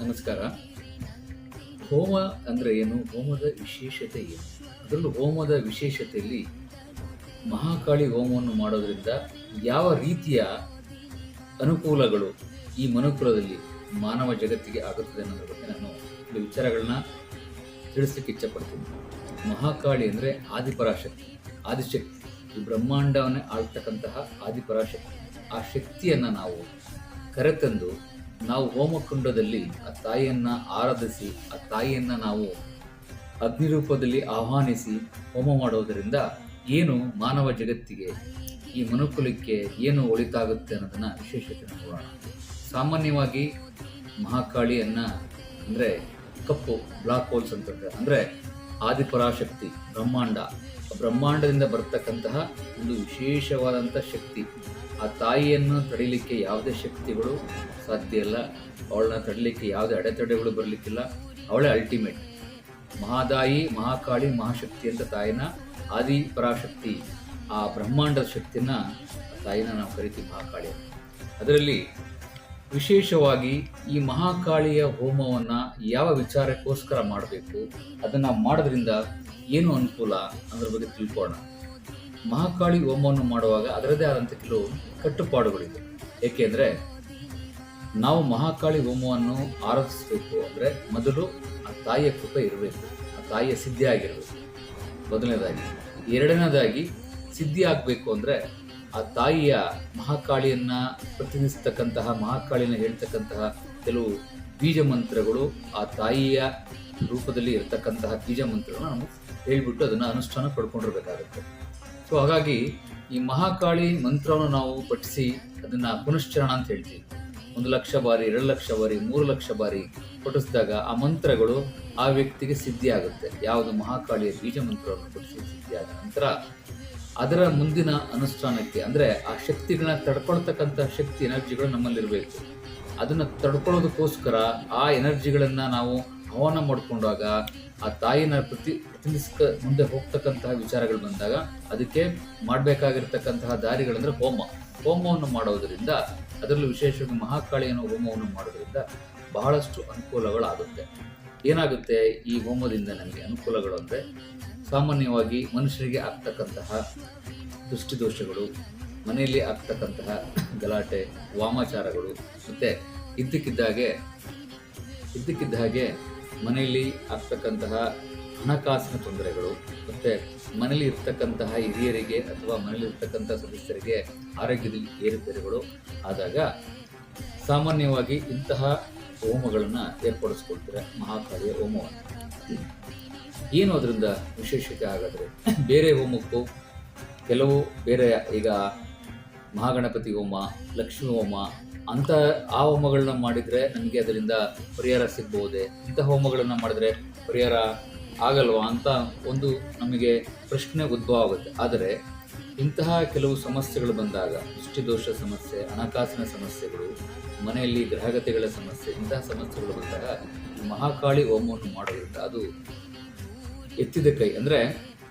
ನಮಸ್ಕಾರ. ಹೋಮ ಅಂದರೆ ಏನು? ಹೋಮದ ವಿಶೇಷತೆ ಏನು? ಅದರಲ್ಲೂ ಹೋಮದ ವಿಶೇಷತೆಯಲ್ಲಿ ಮಹಾಕಾಳಿ ಹೋಮವನ್ನು ಮಾಡೋದರಿಂದ ಯಾವ ರೀತಿಯ ಅನುಕೂಲಗಳು ಈ ಮನುಕುಲದಲ್ಲಿ ಮಾನವ ಜಗತ್ತಿಗೆ ಆಗುತ್ತದೆ ಅನ್ನೋದ್ರ ಬಗ್ಗೆ ನಾನು ಕೆಲವು ವಿಚಾರಗಳನ್ನ ತಿಳಿಸಲಿಕ್ಕೆ ಇಚ್ಛಪಡ್ತೀನಿ. ಮಹಾಕಾಳಿ ಅಂದರೆ ಆದಿಪರಾಶಕ್ತಿ. ಆದಿಶಕ್ತಿ. ಈ ಬ್ರಹ್ಮಾಂಡವನ್ನೇ ಆಳ್ತಕ್ಕಂತಹ ಆದಿಪರಾಶಕ್ತಿ. ಆ ಶಕ್ತಿಯನ್ನು ನಾವು ಕರೆತಂದು ನಾವು ಹೋಮಕುಂಡದಲ್ಲಿ ಆ ತಾಯಿಯನ್ನು ಆರಾಧಿಸಿ, ಆ ತಾಯಿಯನ್ನು ನಾವು ಅಗ್ನಿ ರೂಪದಲ್ಲಿ ಆಹ್ವಾನಿಸಿ ಹೋಮ ಮಾಡೋದರಿಂದ ಏನು ಮಾನವ ಜಗತ್ತಿಗೆ ಈ ಮನುಕುಲಕ್ಕೆ ಏನು ಒಳಿತಾಗುತ್ತೆ ಅನ್ನೋದನ್ನ ವಿಶೇಷತೆ ನೋಡೋಣ. ಸಾಮಾನ್ಯವಾಗಿ ಮಹಾಕಾಳಿಯನ್ನ ಅಂದರೆ ಕಪ್ಪು ಬ್ಲಾಕ್ ಹೋಲ್ಸ್ ಅಂತ ಅಂದರೆ ಆದಿಪರಾಶಕ್ತಿ, ಬ್ರಹ್ಮಾಂಡ. ಬ್ರಹ್ಮಾಂಡದಿಂದ ಬರ್ತಕ್ಕಂತಹ ಒಂದು ವಿಶೇಷವಾದಂಥ ಶಕ್ತಿ. ಆ ತಾಯಿಯನ್ನು ತಡಿಲಿಕ್ಕೆ ಯಾವುದೇ ಶಕ್ತಿಗಳು ಸಾಧ್ಯ ಇಲ್ಲ. ಅವಳನ್ನ ತಡಿಲಿಕ್ಕೆ ಯಾವುದೇ ಅಡೆತಡೆಗಳು ಬರಲಿಕ್ಕಿಲ್ಲ. ಅವಳೇ ಅಲ್ಟಿಮೇಟ್ ಮಹಾದಾಯಿ, ಮಹಾಕಾಳಿ, ಮಹಾಶಕ್ತಿ ಅಂತ ತಾಯಿನ ಆದಿ ಪರಾಶಕ್ತಿ ಆ ಬ್ರಹ್ಮಾಂಡದ ಶಕ್ತಿನ ತಾಯಿನ ನಾವು ಕರಿತೀವಿ ಮಹಾಕಾಳಿ ಅದರಲ್ಲಿ ವಿಶೇಷವಾಗಿ ಈ ಮಹಾಕಾಳಿಯ ಹೋಮವನ್ನು ಯಾವ ವಿಚಾರಕ್ಕೋಸ್ಕರ ಮಾಡಬೇಕು, ಅದನ್ನು ಮಾಡೋದ್ರಿಂದ ಏನು ಅನುಕೂಲ ಅದರ ಬಗ್ಗೆ ತಿಳ್ಕೊಳ್ಳೋಣ ಮಹಾಕಾಳಿ ಹೋಮವನ್ನು ಮಾಡುವಾಗ ಅದರದೇ ಆದಂಥ ಕೆಲವು ಕಟ್ಟುಪಾಡುಗಳಿದೆ. ಏಕೆಂದರೆ ನಾವು ಮಹಾಕಾಳಿ ಹೋಮವನ್ನು ಆರಾಧಿಸಬೇಕು ಅಂದರೆ ಮೊದಲು ಆ ತಾಯಿಯ ಕೃಪೆ ಇರಬೇಕು. ಆ ತಾಯಿಯ ಸಿದ್ಧಿ ಆಗಿರಬೇಕು. ಮೊದಲನೇದಾಗಿ. ಎರಡನೇದಾಗಿ ಸಿದ್ಧಿ ಆಗಬೇಕು ಅಂದರೆ ಆ ತಾಯಿಯ ಮಹಾಕಾಳಿಯನ್ನು ಪ್ರತಿನಿಧಿಸ್ತಕ್ಕಂತಹ ಮಹಾಕಾಳಿನ ಹೇಳ್ತಕ್ಕಂತಹ ಕೆಲವು ಬೀಜ ಮಂತ್ರಗಳು ಆ ತಾಯಿಯ ರೂಪದಲ್ಲಿ ಇರತಕ್ಕಂತಹ ಬೀಜ ಮಂತ್ರಗಳನ್ನು ನಾವು ಹೇಳಿಬಿಟ್ಟು ಅದನ್ನು ಅನುಷ್ಠಾನ ಪಡ್ಕೊಂಡಿರ್ಬೇಕಾಗುತ್ತೆ. ಸೊ ಹಾಗಾಗಿ ಈ ಮಹಾಕಾಳಿ ಮಂತ್ರವನ್ನು ನಾವು ಪಠಿಸಿ ಅದನ್ನ ಪುನಶ್ಚರಣ ಅಂತ ಹೇಳ್ತೀವಿ. ಒಂದು ಲಕ್ಷ ಬಾರಿ, ಎರಡು ಲಕ್ಷ ಬಾರಿ, ಮೂರು ಲಕ್ಷ ಬಾರಿ ಪಠಿಸಿದಾಗ ಆ ಮಂತ್ರಗಳು ಆ ವ್ಯಕ್ತಿಗೆ ಸಿದ್ಧಿ ಆಗುತ್ತೆ ಯಾವುದು ಮಹಾಕಾಳಿಯ ಬೀಜ ಮಂತ್ರವನ್ನು ಪಠಿಸಿ ಸಿದ್ಧಿಯಾದ ನಂತರ ಅದರ ಮುಂದಿನ ಅನುಷ್ಠಾನಕ್ಕೆ ಅಂದ್ರೆ ಆ ಶಕ್ತಿಗಳನ್ನ ತಡ್ಕೊಳ್ತಕ್ಕಂಥ ಶಕ್ತಿ, ಎನರ್ಜಿಗಳು ನಮ್ಮಲ್ಲಿರಬೇಕು. ಅದನ್ನ ತಡ್ಕೊಳ್ಳೋದಕ್ಕೋಸ್ಕರ ಆ ಎನರ್ಜಿಗಳನ್ನು ನಾವು ಆಹ್ವಾನ ಮಾಡಿಕೊಂಡಾಗ ಆ ತಾಯಿನ ಪ್ರತಿ ಪ್ರತಿನಿಧಿಸ್ಕ ಮುಂದೆ ಹೋಗ್ತಕ್ಕಂತಹ ವಿಚಾರಗಳು ಬಂದಾಗ ಅದಕ್ಕೆ ಮಾಡಬೇಕಾಗಿರ್ತಕ್ಕಂತಹ ದಾರಿಗಳಂದ್ರೆ ಹೋಮ. ಹೋಮವನ್ನು ಮಾಡೋದರಿಂದ ಅದರಲ್ಲೂ ವಿಶೇಷವಾಗಿ ಮಹಾಕಾಳಿಯನ್ನು ಹೋಮವನ್ನು ಮಾಡೋದರಿಂದ ಬಹಳಷ್ಟು ಅನುಕೂಲಗಳಾಗುತ್ತೆ. ಏನಾಗುತ್ತೆ ಈ ಹೋಮದಿಂದ ನಮಗೆ ಅನುಕೂಲಗಳು ಅಂದರೆ ಸಾಮಾನ್ಯವಾಗಿ ಮನುಷ್ಯರಿಗೆ ಆಗ್ತಕ್ಕಂತಹ ದೃಷ್ಟಿದೋಷಗಳು, ಮನೆಯಲ್ಲಿ ಆಗ್ತಕ್ಕಂತಹ ಗಲಾಟೆ, ವಾಮಾಚಾರಗಳು, ಮತ್ತು ಇದ್ದಕ್ಕಿದ್ದಾಗೆ ಇದ್ದಕ್ಕಿದ್ದ ಹಾಗೆ ಮನೆಯಲ್ಲಿ ಆಗ್ತಕ್ಕಂತಹ ಹಣಕಾಸಿನ ತೊಂದರೆಗಳು ಮತ್ತು ಮನೆಯಲ್ಲಿ ಇರ್ತಕ್ಕಂತಹ ಹಿರಿಯರಿಗೆ ಅಥವಾ ಮನೆಯಲ್ಲಿ ಇರ್ತಕ್ಕಂತಹ ಸದಸ್ಯರಿಗೆ ಆರೋಗ್ಯದಲ್ಲಿ ಏರುಪೇರುಗಳು ಆದಾಗ ಸಾಮಾನ್ಯವಾಗಿ ಇಂತಹ ಹೋಮಗಳನ್ನು ಏರ್ಪಡಿಸ್ಕೊಳ್ತಾರೆ ಮಹಾಕಾಳಿಯ ಹೋಮವನ್ನು. ಏನು ಅದರಿಂದ ವಿಶೇಷತೆ ಆಗಾದರೆ ಬೇರೆ ಹೋಮಕ್ಕೂ ಕೆಲವು ಬೇರೆ ಈಗ ಮಹಾಗಣಪತಿ ಹೋಮ, ಲಕ್ಷ್ಮೀ ಹೋಮ ಅಂತ ಆ ಹೋಮಗಳನ್ನ ಮಾಡಿದರೆ ನಮಗೆ ಅದರಿಂದ ಪರಿಹಾರ ಸಿಗ್ಬಹುದೇ? ಇಂಥ ಹೋಮಗಳನ್ನು ಮಾಡಿದ್ರೆ ಪರಿಹಾರ ಆಗಲ್ವಾ ಅಂತ ಒಂದು ನಮಗೆ ಪ್ರಶ್ನೆ ಉದ್ಭವ ಆಗುತ್ತೆ ಆದರೆ ಇಂತಹ ಕೆಲವು ಸಮಸ್ಯೆಗಳು ಬಂದಾಗ, ದೃಷ್ಟಿದೋಷ ಸಮಸ್ಯೆ, ಹಣಕಾಸಿನ ಸಮಸ್ಯೆಗಳು, ಮನೆಯಲ್ಲಿ ಗ್ರಹಗತಿಗಳ ಸಮಸ್ಯೆ, ಇಂತಹ ಸಮಸ್ಯೆಗಳು ಬಂದಾಗ ಮಹಾಕಾಳಿ ಹೋಮವನ್ನು ಮಾಡೋದ್ರಿಂದ ಅದು ಎತ್ತಿದ ಕೈ. ಅಂದರೆ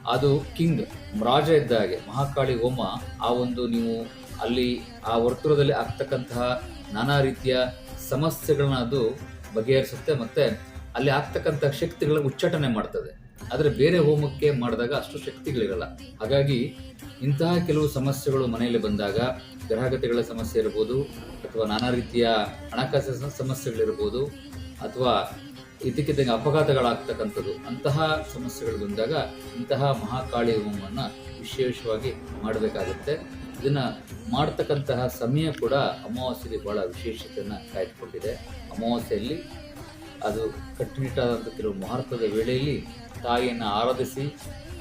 ಅದು ಕಿಂಗ್, ರಾಜ ಇದ್ದ ಹಾಗೆ ಮಹಾಕಾಳಿ ಹೋಮ ಆ ಒಂದು ನೀವು ಅಲ್ಲಿ ಆ ವರ್ತುಲದಲ್ಲಿ ಆಗ್ತಕ್ಕಂತಹ ನಾನಾ ರೀತಿಯ ಸಮಸ್ಯೆಗಳನ್ನ ಅದು ಬಗೆಹರಿಸುತ್ತೆ ಮತ್ತೆ ಅಲ್ಲಿ ಆಗ್ತಕ್ಕಂಥ ಶಕ್ತಿಗಳ ಉಚ್ಚಾಟನೆ ಮಾಡ್ತದೆ. ಆದರೆ ಬೇರೆ ಹೋಮಕ್ಕೆ ಮಾಡಿದಾಗ ಅಷ್ಟು ಶಕ್ತಿಗಳಿರಲ್ಲ. ಹಾಗಾಗಿ ಇಂತಹ ಕೆಲವು ಸಮಸ್ಯೆಗಳು ಮನೆಯಲ್ಲಿ ಬಂದಾಗ ಗ್ರಹಗತಿಗಳ ಸಮಸ್ಯೆ ಇರ್ಬೋದು, ಅಥವಾ ನಾನಾ ರೀತಿಯ ಹಣಕಾಸಿನ ಸಮಸ್ಯೆಗಳಿರ್ಬೋದು, ಅಥವಾ ಇದಕ್ಕಿದ್ದಂಗೆ ಅಪಘಾತಗಳಾಗ್ತಕ್ಕಂಥದ್ದು, ಅಂತಹ ಸಮಸ್ಯೆಗಳು ಬಂದಾಗ ಇಂತಹ ಮಹಾಕಾಳಿ ಹೋಮವನ್ನು ವಿಶೇಷವಾಗಿ ಮಾಡಬೇಕಾಗುತ್ತೆ. ಇದನ್ನ ಮಾಡ್ತಕ್ಕಂತಹ ಸಮಯ ಕೂಡ ಅಮಾವಾಸ್ಯೆಯಲ್ಲಿ ಬಹಳ ವಿಶೇಷತೆಯನ್ನು ಕಾಯ್ದುಕೊಂಡಿದೆ. ಅಮಾವಾಸ್ಯೆಯಲ್ಲಿ ಅದು ಕಟ್ಟುನಿಟ್ಟಾದಂಥ ಕೆಲವು ಮಹತ್ವದ ವೇಳೆಯಲ್ಲಿ ತಾಯಿಯನ್ನು ಆರಾಧಿಸಿ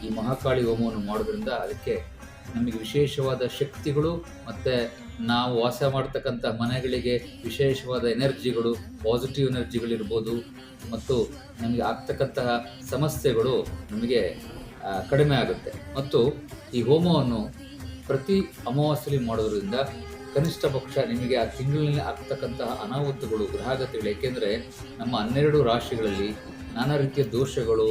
ಈ ಮಹಾಕಾಳಿ ಹೋಮವನ್ನು ಮಾಡೋದ್ರಿಂದ ಅದಕ್ಕೆ ನಮಗೆ ವಿಶೇಷವಾದ ಶಕ್ತಿಗಳು ಮತ್ತು ನಾವು ವಾಸ ಮಾಡ್ತಕ್ಕಂಥ ಮನೆಗಳಿಗೆ ವಿಶೇಷವಾದ ಎನರ್ಜಿಗಳು, ಪಾಸಿಟಿವ್ ಎನರ್ಜಿಗಳಿರ್ಬೋದು ಮತ್ತು ನಮಗೆ ಆಗ್ತಕ್ಕಂತಹ ಸಮಸ್ಯೆಗಳು ನಮಗೆ ಕಡಿಮೆ ಆಗುತ್ತೆ. ಮತ್ತು ಈ ಹೋಮವನ್ನು ಪ್ರತಿ ಅಮಾವಾಸ್ಯೆಯಲ್ಲಿ ಮಾಡೋದ್ರಿಂದ ಕನಿಷ್ಠ ಪಕ್ಷ ನಿಮಗೆ ಆ ತಿಂಗಳಿನಲ್ಲಿ ಆಗ್ತಕ್ಕಂತಹ ಅನಾಹುತಗಳು, ಗ್ರಹಗತಿಗಳು, ಏಕೆಂದರೆ ನಮ್ಮ ಹನ್ನೆರಡು ರಾಶಿಗಳಲ್ಲಿ ನಾನಾ ರೀತಿಯ ದೋಷಗಳು,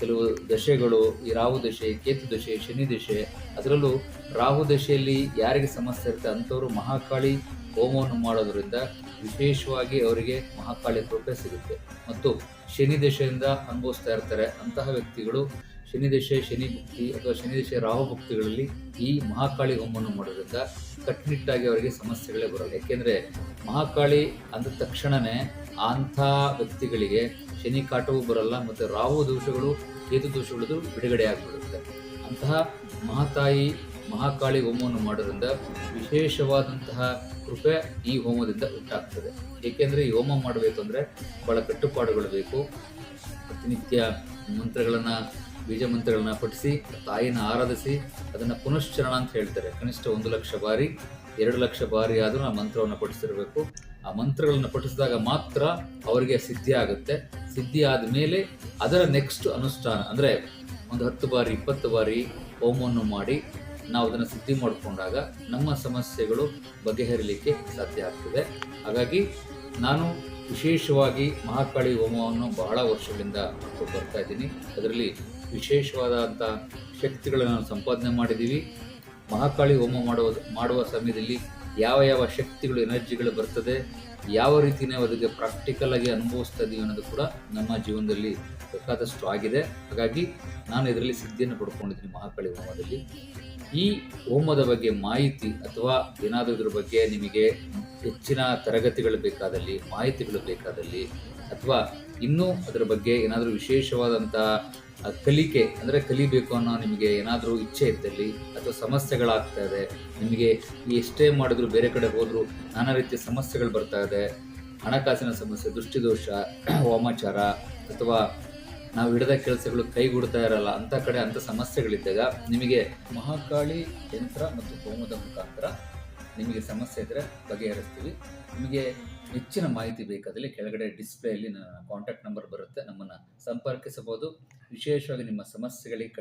ಕೆಲವು ದಶೆಗಳು, ಈ ರಾಹು ದಶೆ, ಕೇತು ದಶೆ, ಶನಿ ದಶೆ, ಅದರಲ್ಲೂ ರಾಹು ದಶೆಯಲ್ಲಿ ಯಾರಿಗೆ ಸಮಸ್ಯೆ ಇರುತ್ತೆ ಅಂಥವರು ಮಹಾಕಾಳಿ ಹೋಮವನ್ನು ಮಾಡೋದರಿಂದ ವಿಶೇಷವಾಗಿ ಅವರಿಗೆ ಮಹಾಕಾಳಿ ಕೃಪೆ ಸಿಗುತ್ತೆ. ಮತ್ತು ಶನಿ ದಶೆಯಿಂದ ಅನುಭವಿಸ್ತಾ ಇರ್ತಾರೆ. ಅಂತಹ ವ್ಯಕ್ತಿಗಳು ಶನಿ ದಶೆ ಶನಿ ಭಕ್ತಿ ಅಥವಾ ಶನಿ ದಶೆ ರಾಹು ಭಕ್ತಿಗಳಲ್ಲಿ ಈ ಮಹಾಕಾಳಿ ಹೋಮವನ್ನು ಮಾಡೋದ್ರಿಂದ ಕಟ್ಟುನಿಟ್ಟಾಗಿ ಅವರಿಗೆ ಸಮಸ್ಯೆಗಳೇ ಬರೋಲ್ಲ. ಯಾಕೆಂದರೆ ಮಹಾಕಾಳಿ ಅಂದ ತಕ್ಷಣವೇ ಅಂಥ ವ್ಯಕ್ತಿಗಳಿಗೆ ಶನಿ ಕಾಟವೂ ಬರಲ್ಲ ಮತ್ತು ರಾಹು ದೋಷಗಳು, ಕೇತು ದೋಷಗಳದು ಬಿಡುಗಡೆ ಆಗಿಬಿಡುತ್ತೆ. ಅಂತಹ ಮಹಾತಾಯಿ ಮಹಾಕಾಳಿ ಹೋಮವನ್ನು ಮಾಡೋದ್ರಿಂದ ವಿಶೇಷವಾದಂತಹ ಕೃಪೆ ಈ ಹೋಮದಿಂದ ಉಂಟಾಗ್ತದೆ. ಏಕೆಂದರೆ ಈ ಹೋಮ ಮಾಡಬೇಕು ಅಂದರೆ ಬಹಳ ಕಟ್ಟುಪಾಡುಗಳು ಬೇಕು. ಪ್ರತಿನಿತ್ಯ ಮಂತ್ರಗಳನ್ನು, ಬೀಜ ಮಂತ್ರಗಳನ್ನ ಪಠಿಸಿ, ತಾಯಿನ ಆರಾಧಿಸಿ, ಅದನ್ನು ಪುನಶ್ಚರಣ ಅಂತ ಹೇಳ್ತಾರೆ. ಕನಿಷ್ಠ ಒಂದು ಲಕ್ಷ ಬಾರಿ, ಎರಡು ಲಕ್ಷ ಬಾರಿ ಆದರೂ ಆ ಮಂತ್ರವನ್ನು ಪಠಿಸಿರಬೇಕು. ಆ ಮಂತ್ರಗಳನ್ನು ಪಠಿಸಿದಾಗ ಮಾತ್ರ ಅವರಿಗೆ ಸಿದ್ಧಿ ಆಗುತ್ತೆ. ಸಿದ್ಧಿ ಆದಮೇಲೆ ಅದರ ನೆಕ್ಸ್ಟ್ ಅನುಷ್ಠಾನ, ಅಂದರೆ ಒಂದು ಹತ್ತು ಬಾರಿ, ಇಪ್ಪತ್ತು ಬಾರಿ ಹೋಮವನ್ನು ಮಾಡಿ ನಾವು ಅದನ್ನು ಸಿದ್ಧಿ ಮಾಡಿಕೊಂಡಾಗ ನಮ್ಮ ಸಮಸ್ಯೆಗಳು ಬಗೆಹರಿಲಿಕ್ಕೆ ಸಾಧ್ಯ ಆಗ್ತದೆ. ಹಾಗಾಗಿ ನಾನು ವಿಶೇಷವಾಗಿ ಮಹಾಕಾಳಿ ಹೋಮವನ್ನು ಬಹಳ ವರ್ಷಗಳಿಂದ ಮಾಡ್ಕೊಂಡು ಬರ್ತಾ ಇದ್ದೀನಿ. ಅದರಲ್ಲಿ ವಿಶೇಷವಾದಂಥ ಶಕ್ತಿಗಳನ್ನು ಸಂಪಾದನೆ ಮಾಡಿದ್ದೀವಿ. ಮಹಾಕಾಳಿ ಹೋಮ ಮಾಡುವ ಮಾಡುವ ಸಮಯದಲ್ಲಿ ಯಾವ ಯಾವ ಶಕ್ತಿಗಳು, ಎನರ್ಜಿಗಳು ಬರ್ತದೆ, ಯಾವ ರೀತಿ ನಾವು ಅದಕ್ಕೆ ಪ್ರಾಕ್ಟಿಕಲ್ ಆಗಿ ಅನುಭವಿಸ್ತಾ ಇದ್ದೀವಿ ಅನ್ನೋದು ಕೂಡ ನಮ್ಮ ಜೀವನದಲ್ಲಿ ಬೇಕಾದಷ್ಟು ಆಗಿದೆ. ಹಾಗಾಗಿ ನಾನು ಇದರಲ್ಲಿ ಸಿದ್ಧಿಯನ್ನು ಪಡ್ಕೊಂಡಿದ್ದೀನಿ ಮಹಾಕಾಳಿ ಹೋಮದಲ್ಲಿ. ಈ ಹೋಮದ ಬಗ್ಗೆ ಮಾಹಿತಿ ಅಥವಾ ಏನಾದರೂ ಬಗ್ಗೆ ನಿಮಗೆ ಹೆಚ್ಚಿನ ತರಗತಿಗಳು ಬೇಕಾದಲ್ಲಿ, ಮಾಹಿತಿಗಳು ಬೇಕಾದಲ್ಲಿ ಅಥವಾ ಇನ್ನೂ ಅದರ ಬಗ್ಗೆ ಏನಾದರೂ ವಿಶೇಷವಾದಂಥ ಕಲಿಕೆ ಅಂದರೆ ಕಲಿಬೇಕು ಅನ್ನೋ ನಿಮಗೆ ಏನಾದರೂ ಇಚ್ಛೆ ಇದ್ದಲ್ಲಿ ಅಥವಾ ಸಮಸ್ಯೆಗಳಾಗ್ತಾ ಇದೆ, ನಿಮಗೆ ಎಷ್ಟೇ ಮಾಡಿದ್ರು ಬೇರೆ ಕಡೆ ಹೋದರೂ ನಾನಾ ರೀತಿಯ ಸಮಸ್ಯೆಗಳು ಬರ್ತಾ ಇದೆ, ಹಣಕಾಸಿನ ಸಮಸ್ಯೆ, ದೃಷ್ಟಿದೋಷ, ವಾಮಾಚಾರ ಅಥವಾ ನಾವು ಹಿಡಿದ ಕೆಲಸಗಳು ಕೈಗೂಡ್ತಾ ಇರಲ್ಲ, ಅಂತ ಕಡೆ ಅಂತ ಸಮಸ್ಯೆಗಳಿದ್ದಾಗ ನಿಮಗೆ ಮಹಾಕಾಳಿ ಯಂತ್ರ ಮತ್ತು ಹೋಮದ ಮುಖಾಂತರ ನಿಮಗೆ ಸಮಸ್ಯೆ ಇದ್ದರೆ ಬಗೆಹರಿಸ್ತೀವಿ. ನಿಮಗೆ ಹೆಚ್ಚಿನ ಮಾಹಿತಿ ಬೇಕಾದಲ್ಲಿ ಕೆಳಗಡೆ ಡಿಸ್ಪ್ಲೇಯಲ್ಲಿ ನನ್ನ ಕಾಂಟ್ಯಾಕ್ಟ್ ನಂಬರ್ ಬರುತ್ತೆ, ನಮ್ಮನ್ನು ಸಂಪರ್ಕಿಸಬಹುದು. ವಿಶೇಷವಾಗಿ ನಿಮ್ಮ ಸಮಸ್ಯೆಗಳಿಗೆ